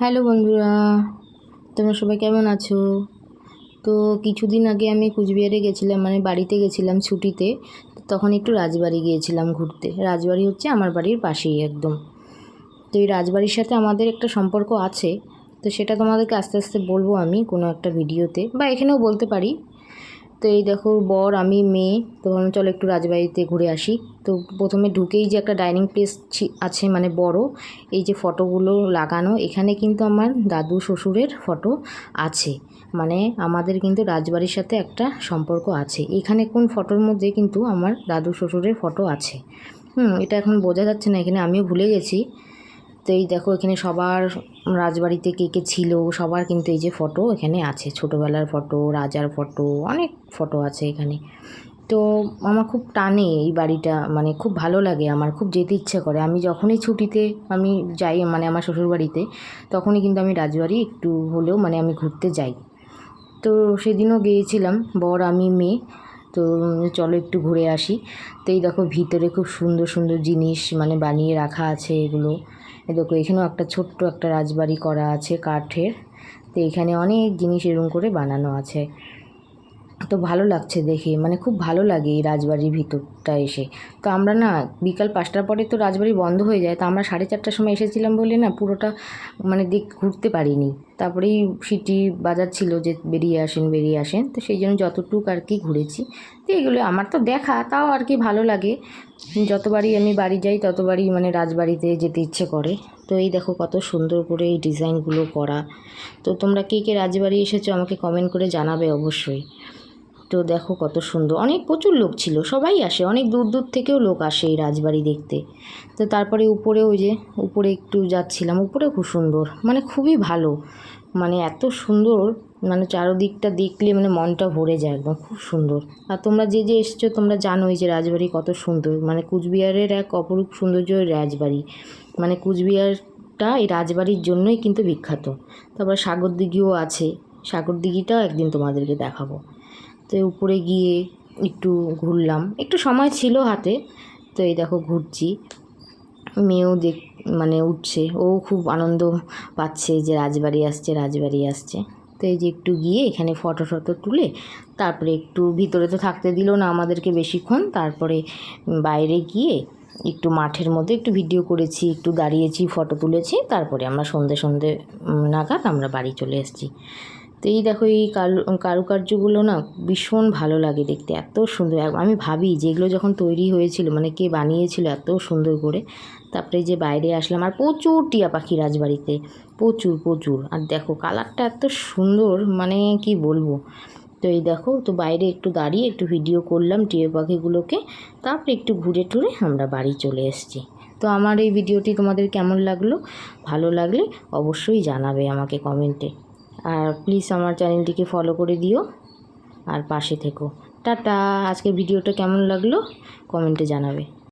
Hello বন্ধুরা, তোমরা সবাই কেমন আছো? তো কিছুদিন আগে আমি কুচবিহারে গেছিলাম মানে বাড়িতে গেছিলাম ছুটিতে, তখন একটু রাজবাড়ি গিয়েছিলাম ঘুরতে। রাজবাড়ি হচ্ছে আমার বাড়ির পাশেই একদম। তো এই রাজবাড়ির সাথে আমাদের একটা সম্পর্ক আছে, তো সেটা তোমাদেরকে আস্তে আস্তে বলব আমি কোনো একটা ভিডিওতে, বা এখানেও বলতে পারি। তো এই দেখো, বর, আমি, মেয়ে, তো ভাবলাম চলো একটু রাজবাড়িতে ঘুরে আসি। তো প্রথমে ঢুকেই যে একটা ডাইনিং প্লেস আছে মানে বড়, এই যে ফটোগুলো লাগানো, এখানে কিন্তু আমার দাদু শ্বশুরের ফটো আছে। মানে আমাদের কিন্তু রাজবাড়ির সাথে একটা সম্পর্ক আছে। এখানে কোন ফটোর মধ্যে কিন্তু আমার দাদু শ্বশুরের ফটো আছে। হুম, এটা এখন বোঝা যাচ্ছে না, এখানে আমিও ভুলে গেছি। তো এই দেখো এখানে সবার রাজবাড়িতে কে কে ছিল, সবার কিন্তু এই যে ফটো এখানে আছে। ছোটোবেলার ফটো রাজার ফটো অনেক ফটো আছে এখানে। তো আমার খুব টানে এই বাড়িটা মানে খুব ভালো লাগে আমার, খুব যেতে ইচ্ছে করে। আমি যখনই ছুটিতে আমি যাই মানে আমার শ্বশুর বাড়িতে তখনই কিন্তু আমি রাজবাড়ি একটু হলেও মানে আমি ঘুরতে যাই। তো সেদিনও গিয়েছিলাম, বর, আমি, মেয়ে। তো চলো একটু ঘুরে আসি। তো এই দেখো ভিতরে খুব সুন্দর সুন্দর জিনিস মানে বানিয়ে রাখা আছে এগুলো। দেখো, এখানেও একটা ছোট্ট একটা রাজবাড়ি করা আছে কাঠের। তো এখানে অনেক জিনিস এরকম করে বানানো আছে। তো ভালো লাগছে দেখে মানে খুব ভালো লাগে এই রাজবাড়ির ভিতরটা এসে। তো আমরা না, বিকাল পাঁচটার পরে তো রাজবাড়ি বন্ধ হয়ে যায়, তো আমরা সাড়ে চারটার সময় এসেছিলাম বলে না পুরোটা মানে দেখ, ঘুরতে পারিনি। তারপরেই সিটি বাজার ছিল যে বেরিয়ে আসেন বেরিয়ে আসেন। তো সেই জন্য যতটুকু আর কি ঘুরেছি। তো এগুলো আমার তো দেখা, তাও আর কি ভালো লাগে। যতবারই আমি বাড়ি যাই, ততবারই মানে রাজবাড়িতে যেতে ইচ্ছে করে। তো এই দেখো কত সুন্দর করে এই ডিজাইনগুলো করা। তো তোমরা কে কে রাজবাড়ি এসেছ আমাকে কমেন্ট করে জানাবে অবশ্যই। তো দেখো কত সুন্দর। অনেক প্রচুর লোক ছিল, সবাই আসে, অনেক দূর দূর থেকেও লোক আসে এই রাজবাড়ি দেখতে। তো তারপরে উপরে ওই যে, উপরে একটু যাচ্ছিলাম, উপরে খুব সুন্দর মানে খুবই ভালো। মানে এত সুন্দর মানে চারোদিকটা দেখলে মানে মনটা ভরে যায় একদম, খুব সুন্দর। আর তোমরা যে যে এসছো, তোমরা জানোই যে রাজবাড়ি কত সুন্দর মানে কুচবিহারের এক অপরূপ সৌন্দর্য রাজবাড়ি। মানে কুচবিহারটা এই রাজবাড়ির জন্যই কিন্তু বিখ্যাত। তারপর সাগর দিঘিও আছে সাগর দিঘিটাও একদিন তোমাদেরকে দেখাবো। তো উপরে গিয়ে একটু ঘুরলাম। একটু সময় ছিল হাতে। তো এই দেখো ঘুরছি। মেয়েও দেখ মানে উঠছে। ও খুব আনন্দ পাচ্ছে যে রাজবাড়ি আসছে রাজবাড়ি আসছে। তো এই যে একটু গিয়ে এখানে ফটো টটো তুলে তারপরে একটু ভিতরে তো থাকতে দিল না আমাদেরকে বেশিক্ষণ। তারপরে বাইরে গিয়ে একটু মাঠের মধ্যে একটু ভিডিও করেছি, একটু দাঁড়িয়েছি, ফটো তুলেছি। তারপরে আমরা সন্ধে সন্ধে নাগাদ আমরা বাড়ি চলে এসেছি। তো এই দেখো এই কারু, কারুকার্যগুলো না ভীষণ ভালো লাগে দেখতে, এত সুন্দর। আমি ভাবি যে এগুলো যখন তৈরি হয়েছিল মানে কে বানিয়েছিল এত সুন্দর করে, তারপরে যে বাইরে আসলাম আর প্রচুর টিয়া পাখি রাজবাড়িতে, প্রচুর প্রচুর। আর দেখো কালারটা এত সুন্দর মানে কি বলব? তো এই দেখো, তো বাইরে একটু দাঁড়িয়ে একটু ভিডিও করলাম টিয়া পাখিগুলোকে, তারপরে একটু ঘুরে টুরে আমরা বাড়ি চলে এসেছি। তো আমার এই ভিডিওটি তোমাদের কেমন লাগল? ভালো লাগলে অবশ্যই জানাবে আমাকে কমেন্টে আর প্লিজ আমার চ্যানেলটিকে ফলো করে দিও আর পাশে থেকো। টাটা! আজকে ভিডিওটা কেমন লাগল? কমেন্টে জানাবে।